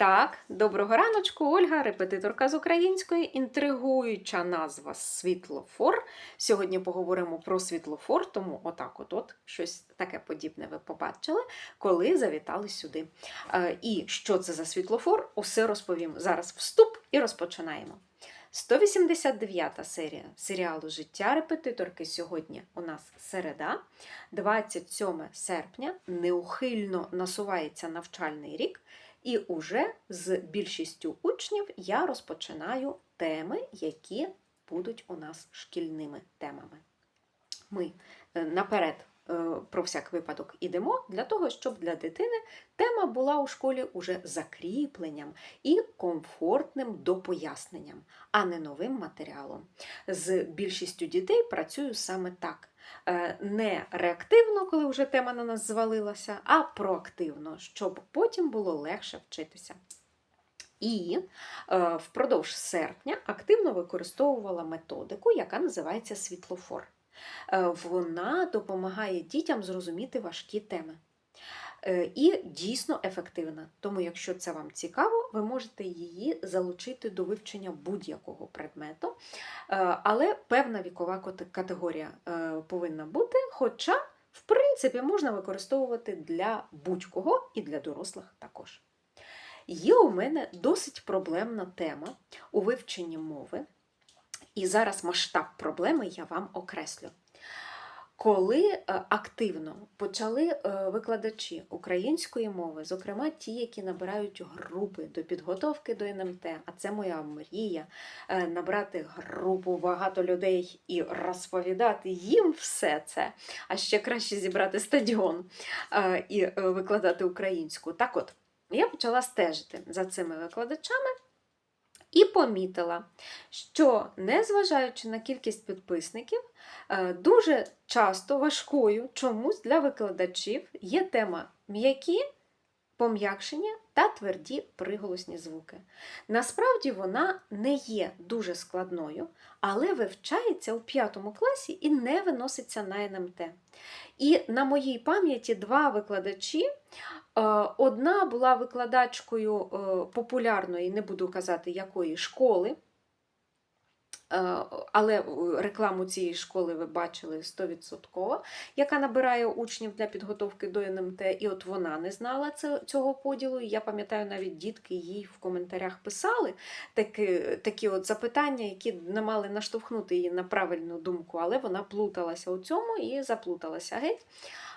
Так, доброго раночку, Ольга, репетиторка з української, інтригуюча назва світлофор. Сьогодні поговоримо про світлофор, тому отак от, от щось таке подібне ви побачили, коли завітали сюди. Е, І що це за світлофор? Усе розповім. Зараз вступ і розпочинаємо. 189 серія серіалу Життя репетиторки сьогодні у нас середа, 27 серпня, неухильно насувається навчальний рік. І уже з більшістю учнів я розпочинаю теми, які будуть у нас шкільними темами. Ми е, наперед е, про всяк випадок ідемо для того, щоб для дитини тема була у школі уже закріпленням і комфортним допоясненням, а не новим матеріалом. З більшістю дітей працюю саме так. Е, Не реактивно, коли вже тема на нас звалилася, а проактивно, щоб потім було легше вчитися. І е, впродовж серпня активно використовувала методику, яка називається світлофор. Е, Вона допомагає дітям зрозуміти важкі теми. Е, І дійсно ефективна. Тому, якщо це вам цікаво, ви можете її залучити до вивчення будь-якого предмету. Е, Але певна вікова категорія е, повинна бути, хоча, в принципі, можна використовувати для будь-кого і для дорослих також. Є у мене досить проблемна тема у вивченні мови, і зараз масштаб проблеми я вам окреслю. Коли е, активно почали е, викладачі української мови, зокрема ті, які набирають групи до підготовки до НМТ, а це моя мрія, е, набрати групу багато людей і розповідати їм все це, а ще краще зібрати стадіон і викладати українську. Так от, я почала стежити за цими викладачами і помітила, що незважаючи на кількість підписників, е, дуже часто важкою чомусь для викладачів є тема м'які, пом'якшення та тверді приголосні звуки. Насправді вона не є дуже складною, але вивчається у п'ятому класі і не виноситься на НМТ. І на моїй пам'яті два викладачі. Е, Одна була викладачкою е, популярної, не буду казати якої школи, але рекламу цієї школи ви бачили 100%, яка набирає учнів для підготовки до НМТ, і от вона не знала цього поділу. І я пам'ятаю, навіть дітки їй в коментарях писали такі, такі от запитання, які не мали наштовхнути її на правильну думку, але вона плуталася у цьому і заплуталася геть.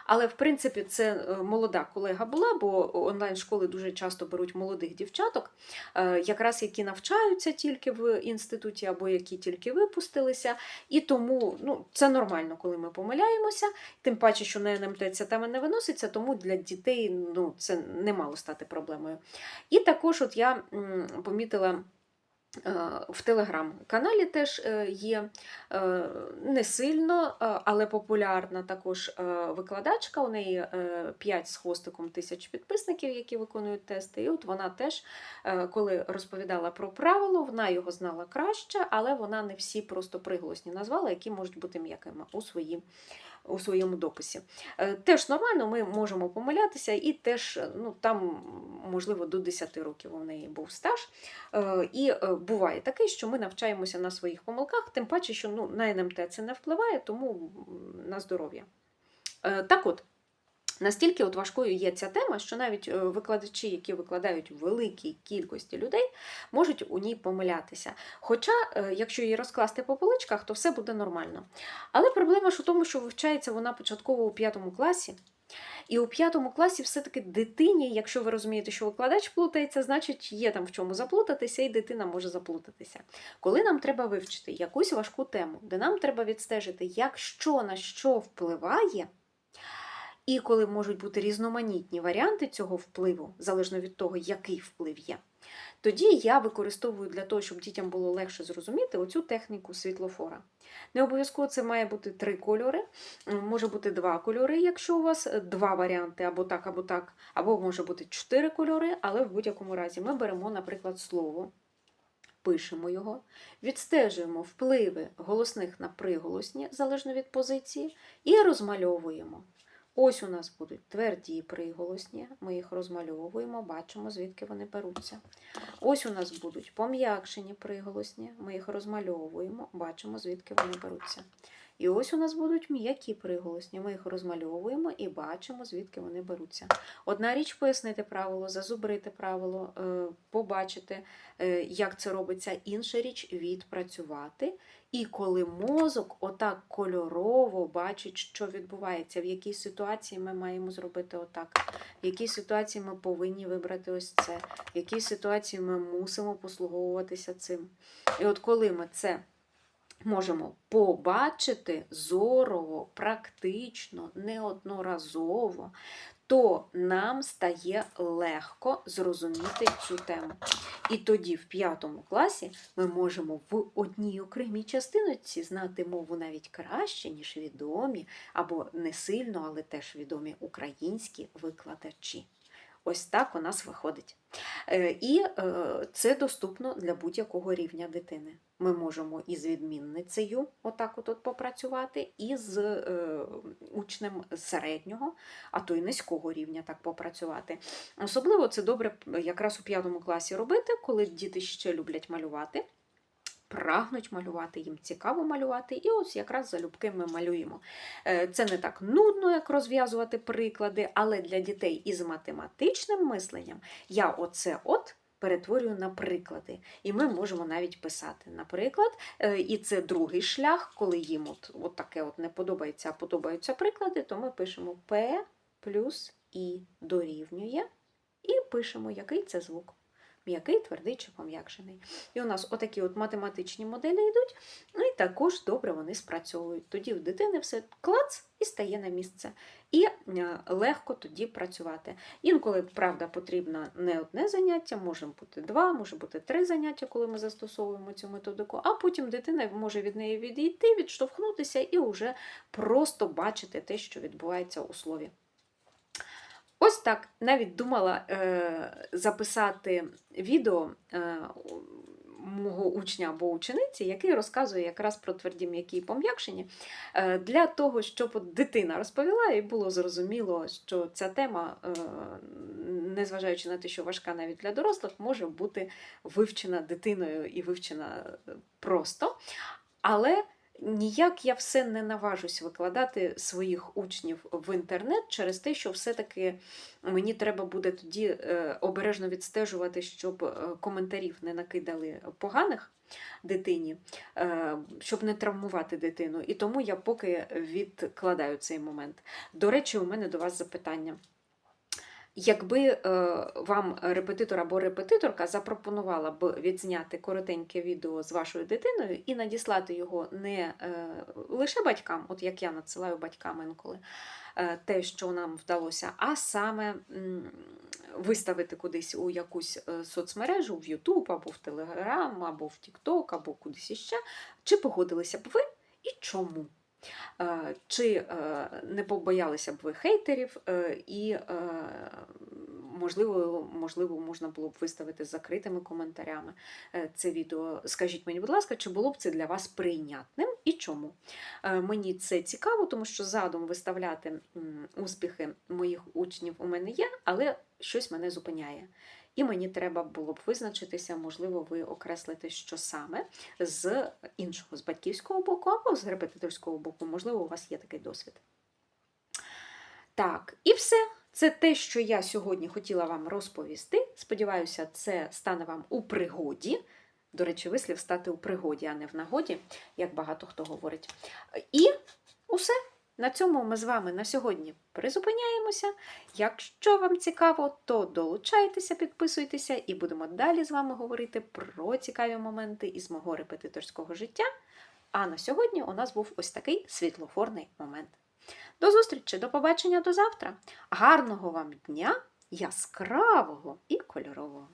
Але в принципі це е, молода колега була, бо онлайн-школи дуже часто беруть молодих дівчаток, е, якраз які навчаються тільки в інституті або які тільки випустилися. І тому ну, це нормально, коли ми помиляємося. Тим паче, що на НМТ ця тема не виноситься, тому для дітей ну, це не мало стати проблемою. І також от я помітила. Е, В телеграм-каналі теж е, є е, не сильно, але популярна також викладачка. У неї 5 з хвостиком тисяч підписників, які виконують тести. І от вона теж, коли розповідала про правило, вона його знала краще, але вона не всі просто приголосні назвала, які можуть бути м'якими у своїй у своєму дописі. Е, Теж нормально, ми можемо помилятися, і теж е, ну, там, можливо, до 10 років у неї був стаж. Е, І буває таке, що ми навчаємося на своїх помилках, тим паче, що ну, на НМТ це не впливає, тому на здоров'я. Так от. Настільки от важкою є ця тема, що навіть е, викладачі, які викладають великій кількості людей, можуть у ній помилятися. Хоча, е, якщо її розкласти по поличках, то все буде нормально. Але проблема ж у тому, що вивчається вона початково у п'ятому класі. І у п'ятому класі все-таки дитині, якщо ви розумієте, що викладач плутається, значить є там в чому заплутатися, і дитина може заплутатися. Коли нам треба вивчити якусь важку тему, де нам треба відстежити, як що на що впливає, і коли можуть бути різноманітні варіанти цього впливу, залежно від того, який вплив є, тоді я використовую для того, щоб дітям було легше зрозуміти оцю техніку світлофора. Не обов'язково це має бути три кольори, може бути два кольори, якщо у вас е, два варіанти, або так, або так, або може бути чотири кольори, але в будь-якому разі ми беремо, наприклад, слово. Пишемо його, відстежуємо впливи голосних на приголосні, залежно від позиції, і розмальовуємо. Ось у нас будуть тверді приголосні, ми їх розмальовуємо, бачимо, звідки вони беруться. Ось у нас будуть пом'якшені приголосні, ми їх розмальовуємо, бачимо, звідки вони беруться. І ось у нас будуть м'які приголосні, ми їх розмальовуємо і бачимо, звідки вони беруться. Одна річ пояснити правило, зазубрити правило, е, побачити, е, як це робиться. Інша річ відпрацювати. І коли мозок отак кольорово бачить, що відбувається, в якій ситуації ми маємо зробити отак, в якій ситуації ми повинні вибрати ось це, в якій ситуації ми мусимо послуговуватися цим. І от коли ми це можемо побачити зорово, практично, неодноразово, то нам стає легко зрозуміти цю тему. І тоді, в п'ятому класі, ми можемо в одній окремій частиночці знати мову навіть краще, ніж відомі, або не сильно, але теж відомі українські викладачі. Ось так у нас виходить. Е, І е, це доступно для будь-якого рівня дитини. Ми можемо із відмінницею отак от, от попрацювати, і з е, учнем середнього, а то й низького рівня так попрацювати. Особливо це добре якраз у п'ятому класі робити, коли діти ще люблять малювати. Прагнуть малювати, їм цікаво малювати, і ось якраз залюбки ми малюємо. Е, Це не так нудно, як розв'язувати приклади, але для дітей із математичним мисленням я оце от перетворюю на приклади. І ми можемо навіть писати. Наприклад, е, і це другий шлях, коли їм от, от таке от не подобається, а подобаються приклади, то ми пишемо P плюс І дорівнює, і пишемо, який це звук. М'який, твердий чи пом'якшений. І у нас отакі от математичні моделі йдуть, ну і також добре вони спрацьовують. Тоді в дитини все клац і стає на місце. І е, легко тоді працювати. Інколи, правда, потрібно не одне заняття, може бути два, може бути три заняття, коли ми застосовуємо цю методику, а потім дитина може від неї відійти, відштовхнутися і вже просто бачити те, що відбувається у слові. Ось так навіть думала е, записати відео е, мого учня або учениці, який розказує якраз про тверді м'які пом'якшені, е, для того, щоб дитина розповіла і було зрозуміло, що ця тема, е, незважаючи на те, що важка навіть для дорослих, може бути вивчена дитиною і вивчена просто. Але Ніяк я все не наважусь викладати своїх учнів в інтернет через те, що все-таки мені треба буде тоді е, обережно відстежувати, щоб е, коментарів не накидали поганих дитині, е, щоб не травмувати дитину. І тому я поки відкладаю цей момент. До речі, у мене до вас запитання. Якби е, вам репетитор або репетиторка запропонувала б відзняти коротеньке відео з вашою дитиною і надіслати його не е, лише батькам, от як я надсилаю батькам інколи е, те, що нам вдалося, а саме виставити кудись у якусь соцмережу, в YouTube, або в Telegram, або в TikTok, або кудись іще, чи погодилися б ви і чому? Е, чи е, не побоялися б ви хейтерів, е, і, можливо, можливо, можна було б виставити з закритими коментарями це відео. Скажіть мені, будь ласка, чи було б це для вас прийнятним і чому? Мені це цікаво, тому що задум виставляти успіхи моїх учнів у мене є, але щось мене зупиняє. І мені треба було б визначитися, можливо, ви окреслите, що саме з іншого, з батьківського боку або з репетиторського боку, можливо, у вас є такий досвід. Так, і все. Це те, що я сьогодні хотіла вам розповісти. Сподіваюся, це стане вам у пригоді. До речі, вислів стати у пригоді, а не в нагоді, як багато хто говорить. І усе. На цьому ми з вами на сьогодні призупиняємося. Якщо вам цікаво, то долучайтеся, підписуйтеся, і будемо далі з вами говорити про цікаві моменти із мого репетиторського життя. А на сьогодні у нас був ось такий світлофорний момент. До зустрічі, до побачення до завтра! Гарного вам дня, яскравого і кольорового!